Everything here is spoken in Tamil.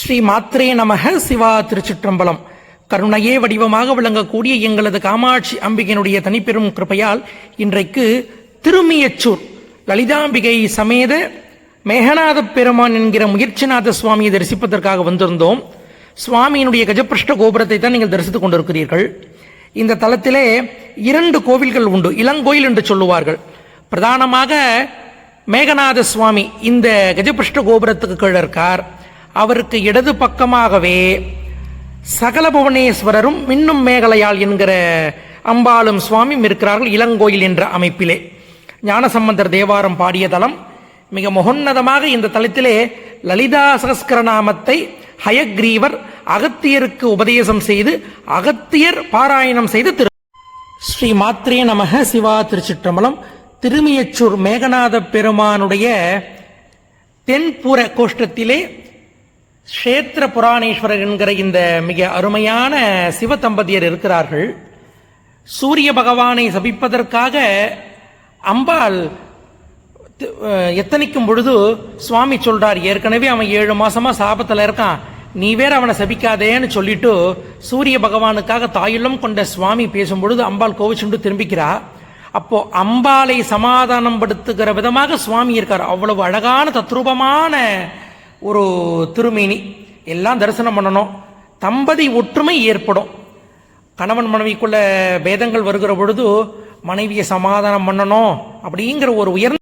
ஸ்ரீ மாத்ரே நமக சிவா திருச்சிற்றம்பலம். கருணையே வடிவமாக விளங்கக்கூடிய எங்களது காமாட்சி அம்பிகையினுடைய தனிப்பெரும் கிருபையால் இன்றைக்கு திருமியச்சூர் லலிதாம்பிகை சமேத மேகநாத பெருமான் என்கிற முயற்சிநாத சுவாமியை தரிசிப்பதற்காக வந்திருந்தோம். சுவாமியினுடைய கஜபிருஷ்ட கோபுரத்தை தான் நீங்கள் தரிசித்துக் கொண்டிருக்கிறீர்கள். இந்த தலத்திலே இரண்டு கோவில்கள் உண்டு இளங்கோயில் என்று சொல்லுவார்கள். பிரதானமாக மேகநாத சுவாமி இந்த கஜபிருஷ்ட கோபுரத்துக்கு கீழே இருக்கார் அவருக்கு இடது பக்கமாகவே சகல புவனேஸ்வரரும் மின்னும் மேகலையால் என்கிற அம்பாளும் சுவாமியும் இருக்கிறார்கள் இளங்கோயில் என்ற அமைப்பிலே. ஞானசம்பந்தர் தேவாரம் பாடிய தலம் மிக மகோன்னதமாக இந்த தலத்திலே லலிதா சகஸ்கரநாமத்தை ஹயக்ரீவர் அகத்தியருக்கு உபதேசம் செய்து அகத்தியர் பாராயணம் செய்து திரு ஸ்ரீ மாத்ரே நமக சிவா திருச்சிற்றம்பலம் திருமியச்சூர் மேகநாத பெருமானுடைய தென்புற கோஷ்டத்திலே க்ஷேத்திர புராணேஸ்வரர் என்கிற இந்த மிக அருமையான சிவ தம்பதியர் இருக்கிறார்கள். சூரிய பகவானை சபிப்பதற்காக அம்பாள் எத்தனைக்கும் பொழுது சுவாமி சொல்றார் ஏற்கனவே அவன் ஏழு மாசமா சாபத்தில் இருக்கான். நீ வேற அவனை சபிக்காதேன்னு சொல்லிட்டு சூரிய பகவானுக்காக தாயுள்ளம் கொண்ட சுவாமி பேசும் பொழுது அம்பாள் கோவிச்சுண்டு திரும்பிக்கிறா. அப்போ அம்பாளை சமாதானம் படுத்துகிற விதமாக சுவாமி இருக்கார். அவ்வளவு அழகான தத்ரூபமான ஒரு திருமேனி எல்லாம் தரிசனம் பண்ணணும். தம்பதி ஒற்றுமை ஏற்படும். கணவன் மனைவிக்குள்ள பேதங்கள் வருகிற பொழுது மனைவியை சமாதானம் பண்ணணும் அப்படிங்கிற ஒரு உயர்ந்த